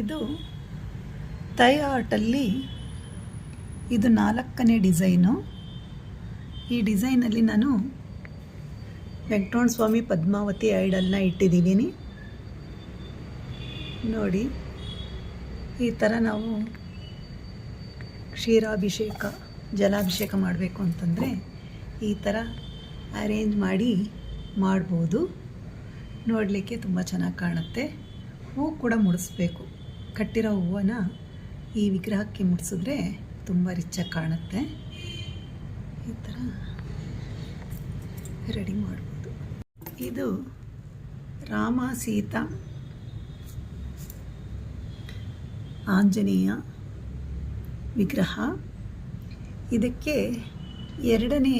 ಇದು ತೈ ಆರ್ಟಲ್ಲಿ ಇದು ನಾಲ್ಕನೇ ಡಿಸೈನು. ಈ ಡಿಸೈನಲ್ಲಿ ನಾನು ವೆಂಕಟೋಣ ಸ್ವಾಮಿ ಪದ್ಮಾವತಿ ಐಡಲ್ನ ಇಟ್ಟಿದ್ದೀನಿ ನೋಡಿ, ಈ ಥರ ನಾವು ಕ್ಷೀರಾಭಿಷೇಕ, ಜಲಾಭಿಷೇಕ ಮಾಡಬೇಕು ಅಂತಂದರೆ ಈ ಥರ ಅರೇಂಜ್ ಮಾಡಿ ಮಾಡ್ಬೋದು. ನೋಡಲಿಕ್ಕೆ ತುಂಬ ಚೆನ್ನಾಗಿ ಕಾಣುತ್ತೆ. ಹೂ ಕೂಡ ಮುಡಿಸ್ಬೇಕು. ಕಟ್ಟಿರೋ ಹೂವನ್ನ ಈ ವಿಗ್ರಹಕ್ಕೆ ಮುಡಿಸಿದ್ರೆ ತುಂಬ ರಿಚಾಗಿ ಕಾಣುತ್ತೆ. ಈ ಥರ ರೆಡಿ ಮಾಡ್ಬೋದು. ಇದು ರಾಮ ಸೀತಾ, ಆಂಜನೇಯ ವಿಗ್ರಹ. ಇದಕ್ಕೆ ಎರಡನೇ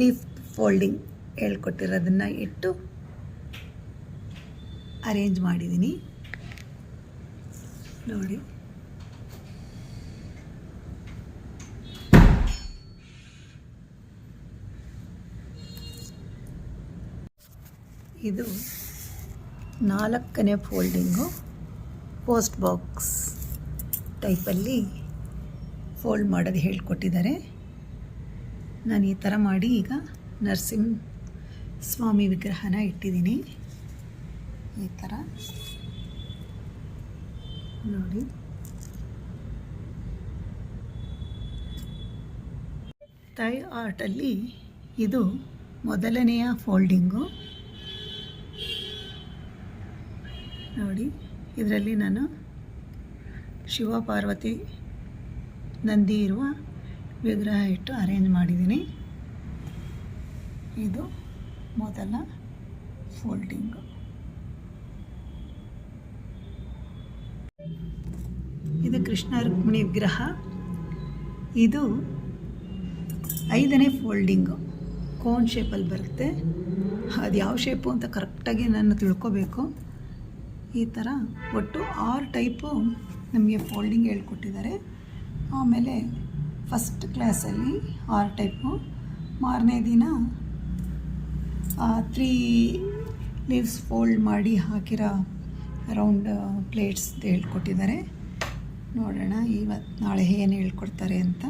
ಲೀಫ್ ಫೋಲ್ಡಿಂಗ್ ಹೇಳ್ಕೊಟ್ಟಿರೋದನ್ನು ಇಟ್ಟು ಅರೇಂಜ್ ಮಾಡಿದ್ದೀನಿ. ನೋಡಿ. ಇದು ನಾಲ್ಕನೇ ಫೋಲ್ಡಿಂಗು ಪೋಸ್ಟ್ ಬಾಕ್ಸ್ ಟೈಪಲ್ಲಿ ಫೋಲ್ಡ್ ಮಾಡೋದು ಹೇಳಿಕೊಟ್ಟಿದ್ದಾರೆ. ನಾನು ಈ ಥರ ಮಾಡಿ ಈಗ ನರಸಿಂಹ ಸ್ವಾಮಿ ವಿಗ್ರಹನ ಇಟ್ಟಿದ್ದೀನಿ. ಈ ಥರ. ನೋಡಿ. ತೈ ಆರ್ಟಲ್ಲಿ ಇದು ಮೊದಲನೆಯ ಫೋಲ್ಡಿಂಗು. ನೋಡಿ, ಇದರಲ್ಲಿ ನಾನು ಶಿವ ಪಾರ್ವತಿ ನಂದಿ ಇರುವ ವಿಗ್ರಹ ಇಟ್ಟು ಅರೇಂಜ್ ಮಾಡಿದ್ದೀನಿ. ಇದು ಮೊದಲ ಫೋಲ್ಡಿಂಗು. ಇದು ಕೃಷ್ಣ ರುಕ್ಮಿಣಿ ವಿಗ್ರಹ. ಇದು ಐದನೇ ಫೋಲ್ಡಿಂಗು. ಕೋನ್ ಶೇಪಲ್ಲಿ ಬರುತ್ತೆ. ಅದು ಯಾವ ಶೇಪು ಅಂತ ಕರೆಕ್ಟಾಗಿ ನಾನು ತಿಳ್ಕೊಬೇಕು. ಈ ಥರ ಒಟ್ಟು ಆರು ಟೈಪು ನಮಗೆ ಫೋಲ್ಡಿಂಗ್ ಹೇಳ್ಕೊಟ್ಟಿದ್ದಾರೆ. ಆಮೇಲೆ ಫಸ್ಟ್ ಕ್ಲಾಸಲ್ಲಿ ಆರು ಟೈಪು ಮಾರನೇ ದಿನ ತ್ರೀ ಲೀವ್ಸ್ ಫೋಲ್ಡ್ ಮಾಡಿ ಹಾಕಿರೋ ರೌಂಡ್ ಪ್ಲೇಟ್ಸ್ ಹೇಳ್ಕೊಟ್ಟಿದ್ದಾರೆ. ನೋಡೋಣ ಇವತ್ತು ನಾಳೆ ಏನು ಹೇಳ್ಕೊಡ್ತಾರೆ ಅಂತ.